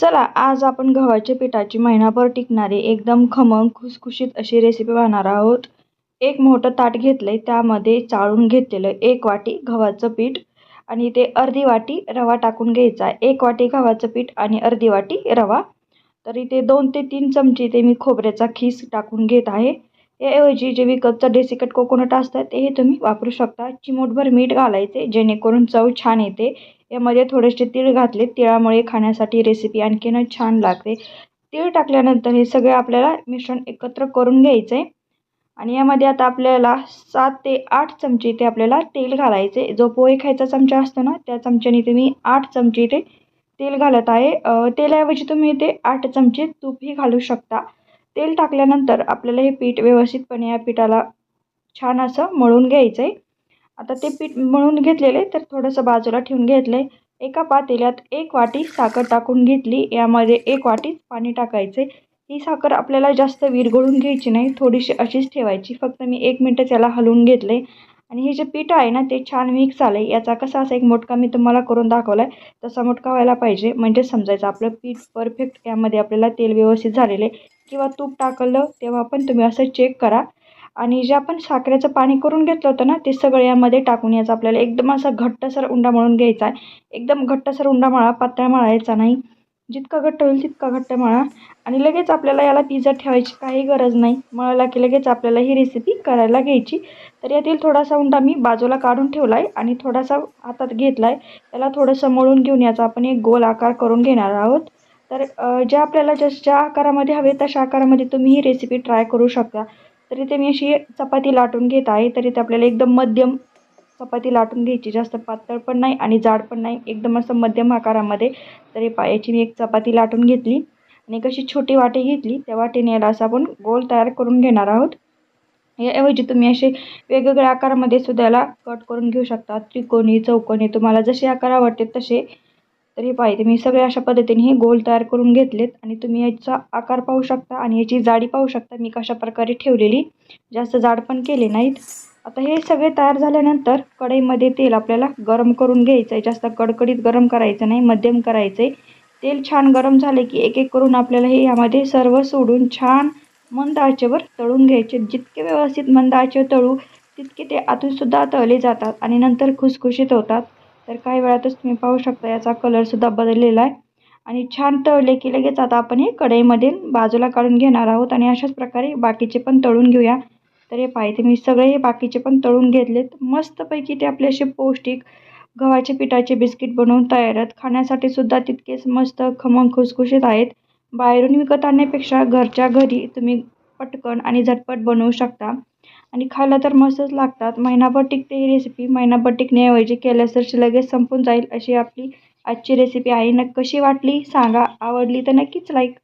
चला आज आपण गव्हाच्या पिठाची महिनाभर टिकणारी एकदम खमंग खुसखुशीत अशी रेसिपी पाहणार आहोत. एक मोठं ताट घेतलं आहे त्यामध्ये चाळून घेतलेलं एक वाटी गव्हाचं पीठ आणि ते अर्धी वाटी रवा टाकून घ्यायचा. आहे एक वाटी गव्हाचं पीठ आणि अर्धी वाटी रवा. तर इथे दोन ते तीन चमचे ते मी खोबऱ्याचा खीस टाकून घेत आहे. याऐवजी जे विकतचं डेसिकट कोकोनट असतं तेही तुम्ही वापरू शकता. चिमूटभर मीठ घालायचे जेणेकरून चव छान येते. यामध्ये थोडेसे तीळ घातले तिळामुळे खाण्यासाठी रेसिपी आणखीनच छान लागते. तीळ टाकल्यानंतर हे सगळे आपल्याला मिश्रण एकत्र करून घ्यायचं. आहे आणि यामध्ये आता आपल्याला सात ते आठ चमचे ते आपल्याला तेल घालायचे. जो पोहे खायचा चमचा असतो ना त्या चमच्याने तुम्ही आठ चमचे ते तेल घालत आहे. तेलाऐवजी तुम्ही ते आठ चमचे तूपही घालू शकता. तेल टाकल्यानंतर आपल्याला हे पीठ व्यवस्थितपणे या पिठाला छान असं मळून घ्यायचं आहे आता ते पीठ मळून घेतलेले तर थोडंसं बाजूला ठेवून घेतलं. आहे एका पातेल्यात एक वाटी साखर टाकून घेतली. यामध्ये एक वाटी पाणी टाकायचे ही साखर आपल्याला जास्त विरघळून घ्यायची नाही. थोडीशी अशीच ठेवायची. फक्त मी एक मिनटं त्याला हलवून घेतले. आणि हे जे पीठ आहे ना ते छान मिक्स आलं आहे याचा कसा असा एक मोटका मी तुम्हाला करून दाखवला आहे तसा मोटका व्हायला पाहिजे. म्हणजे समजायचं आपलं पीठ परफेक्ट यामध्ये आपल्याला तेल व्यवस्थित झालेले किंवा तूप टाकलं तेव्हा पण तुम्ही असं चेक करा. आणि जे आपण साखरेचं पाणी करून घेतलं होतं ना ते सगळं यामध्ये टाकून यायचं आपल्याला एकदम असा घट्टसर उंडा मळून घ्यायचा आहे. एकदम घट्टसर उंडा मळा पातळ मळायचा नाही. जितका घट्ट होईल तितका घट्ट मळा. आणि लगेच आपल्याला याला पिझ्झा ठेवायची काही गरज नाही. मळला की लगेच आपल्याला ही रेसिपी करायला घ्यायची. तर यातील थोडासा उंडा मी बाजूला काढून ठेवला आहे आणि थोडासा हातात घेतला आहे त्याला थोडंसं मळून घेऊन याचा आपण एक गोल आकार करून घेणार आहोत. तर ज्या आपल्याला जस ज्या आकारामध्ये हवे तशा आकारामध्ये तुम्ही ही रेसिपी ट्राय करू शकता. तरी ते मी अशी चपाती लाटून घेत आहे. तरी ते आपल्याला एकदम मध्यम चपाती लाटून घ्यायची. जास्त पातळ पण नाही आणि जाड पण नाही. एकदम असं मध्यम आकारामध्ये. तरी पायाची मी एक चपाती लाटून घेतली आणि एक अशी छोटी वाटी घेतली. त्या वाटीने याला असं आपण गोल तयार करून घेणार आहोत. याऐवजी तुम्ही असे वेगवेगळ्या आकारामध्ये सुद्धा याला कट करून घेऊ शकता. त्रिकोणी चौकोनी तुम्हाला जसे आकार आवडते तसे. तरी पाहिजे मी सगळे अशा पद्धतीने हे गोल तयार करून घेतलेत आणि तुम्ही याचा आकार पाहू शकता आणि याची जाडी पाहू शकता. मी कशा प्रकारे ठेवलेली. जास्त जाड पण केले नाहीत. आता हे सगळे तयार झाल्यानंतर कढईमध्ये तेल आपल्याला गरम करून घ्यायचं आहे. जास्त कडकडीत गरम करायचं नाही मध्यम करायचं आहे तेल छान गरम झाले की एक एक करून आपल्याला हे यामध्ये सर्व सोडून छान मंद आचेवर तळून घ्यायचे. जितके व्यवस्थित मंद आचेवर तळू तितके ते आतूनसुद्धा तळले जातात आणि नंतर खुसखुशीत होतात. तर काही वेळातच तुम्ही पाहू शकता याचा कलरसुद्धा बदललेला आहे. आणि छान तळले की लगेच आता आपण हे कढईमध्ये बाजूला काढून घेणार आहोत आणि अशाच प्रकारे बाकीचे पण तळून घेऊया. तर हे पाहिजे मी सगळे हे बाकीचे पण तळून घेतलेत. मस्तपैकी ते आपले असे पौष्टिक गव्हाचे पिठाचे बिस्किट बनवून तयार आहेत. खाण्यासाठी सुद्धा तितकेच मस्त खमंग खुसखुशीत आहेत. बाहेरून विकत आणण्यापेक्षा घरच्या घरी तुम्ही पटकन आणि झटपट बनवू शकता. आणि खायला तर मस्तच लागतात. महिनाभर टिकते ही रेसिपी महिनाभर टिकण्याऐवजी केल्यास तर लगेच संपून जाईल अशी आपली आजची रेसिपी आहे. न कशी वाटली? सांगा. आवडली तर नक्कीच लाईक